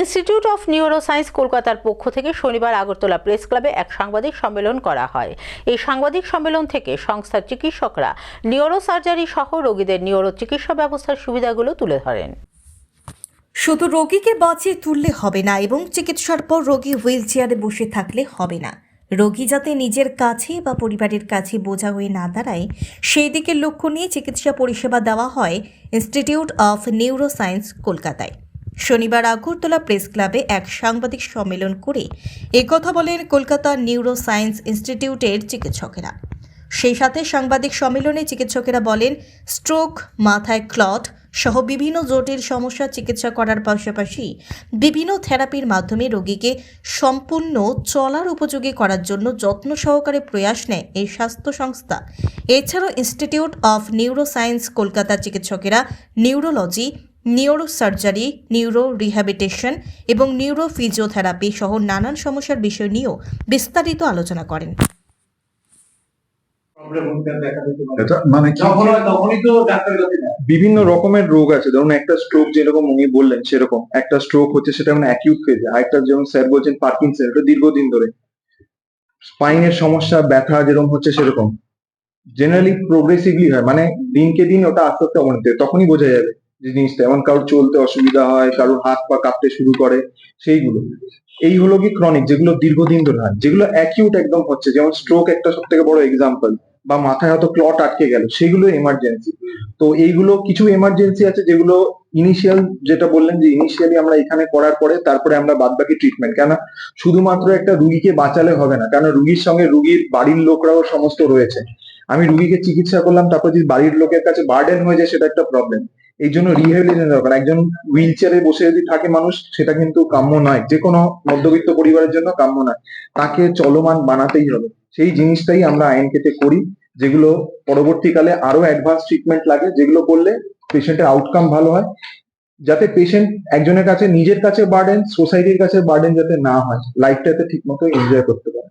Institute of neuroscience কলকাতার পক্ষ থেকে শনিবার আগরতলা প্রেস ক্লাবে এক সাংবাদিক সম্মেলন করা হয়। এই সাংবাদিক সম্মেলন থেকে সংস্থার চিকিৎসকরা নিউরো সার্জারি সহ রোগীদের নিউরো চিকিৎসা ব্যবস্থার সুবিধাগুলো তুলে ধরেন। শুধু রোগীকে বাঁচিয়ে তুললে হবে না এবং চিকিৎসার পর রোগী হুইল চেয়ারে বসে থাকলে হবে না। রোগী যাতে নিজের কাছে বা পরিবারের কাছে বোঝা হয়ে না দাঁড়ায়, সেই দিকে লক্ষ্য নিয়ে চিকিৎসা পরিষেবা দেওয়া হয় ইনস্টিটিউট অফ নিউরোসায়েন্স কলকাতায়। শনিবার আগরতলা প্রেস ক্লাবে এক সাংবাদিক সম্মেলন করে একথা বলেন কলকাতা নিউরো সায়েন্স ইনস্টিটিউটের চিকিৎসকেরা। সেই সাথে সাংবাদিক সম্মেলনে চিকিৎসকেরা বলেন, স্ট্রোক, মাথায় ক্লট সহ বিভিন্ন জটিল সমস্যার চিকিৎসা করার পাশাপাশি বিভিন্ন থেরাপির মাধ্যমে রোগীকে সম্পূর্ণ চলার উপযোগী করার জন্য যত্ন সহকারে প্রয়াস নেয় এই স্বাস্থ্য সংস্থা। এছাড়াও ইনস্টিটিউট অফ নিউরো সায়েন্স কলকাতার চিকিৎসকেরা, neurology neuro surgery neuro rehabilitation এবং নিউরো ফিজিওথেরাপি সহ নানান সমস্যার বিষয় নিয়েও বিস্তারিত আলোচনা করেন। মানে বিভিন্ন রকমের রোগ আছে। ধরুন একটা স্ট্রোক যেরকম উনি বললেন সেরকম। একটা স্ট্রোক হচ্ছে সেটা মানে অ্যাকিউট ফেজে আরেকটা যেমন স্যার বলছেন পার্কিনসন এটা দীর্ঘদিন ধরে। স্পাইনের সমস্যা ব্যথা যেরকম হচ্ছে সেরকম। জেনারেলি প্রোগ্রেসিভলি হয়। মানে দিনকে দিন ওটা আস্তে আস্তে অবনতি তখনই বোঝা যাবে। জিনিসটা, এমন কারোর চলতে অসুবিধা হয়, কারোর হাত পা কাঁপতে শুরু করে, সেইগুলো। এই হলো কি ক্রনিক যেগুলো দীর্ঘদিন ধরে হয়, যেগুলো অ্যাকিউট একদম হচ্ছে, যেমন স্ট্রোক একটা সব থেকে বড় এক্সাম্পল বা মাথায় হয়তো ক্লট আটকে গেল, সেগুলো এমার্জেন্সি তো এইগুলো কিছু এমার্জেন্সি আছে যেগুলো ইনিশিয়াল যেটা বললেন যে ইনিশিয়ালি আমরা এখানে করার পরে তারপরে আমরা বাদ বাকি ট্রিটমেন্ট কেন শুধুমাত্র একটা রুগীকে বাঁচালে হবে না কারণ রুগীর সঙ্গে রুগীর বাড়ির লোকরাও সমস্ত রয়েছে। আমি রুগীকে চিকিৎসা করলাম, তারপর যদি বাড়ির লোকের কাছে বার্ডেন হয়ে যায়, সেটা একটা প্রবলেম এই জন্য রিহ্যাবিলিটেশন দরকার। একজন হুইল চেয়ারে বসে যদি থাকে মানুষ, সেটা কিন্তু কাম্য নয়। যে কোনো মধ্যবিত্ত পরিবারের জন্য কাম্য নয়। তাকে চলমান বানাতেই হবে। সেই জিনিসটাই আমরা আইন কেটে করি, যেগুলো পরবর্তীকালে আরও অ্যাডভান্স ট্রিটমেন্ট লাগে, যেগুলো করলে পেশেন্টের আউটকাম ভালো হয়, যাতে পেশেন্ট একজনের কাছে নিজের কাছে বার্ডেন সোসাইটির কাছে বার্ডেন যাতে না হয় লাইফটাতে ঠিক মতো এনজয় করতে পারে।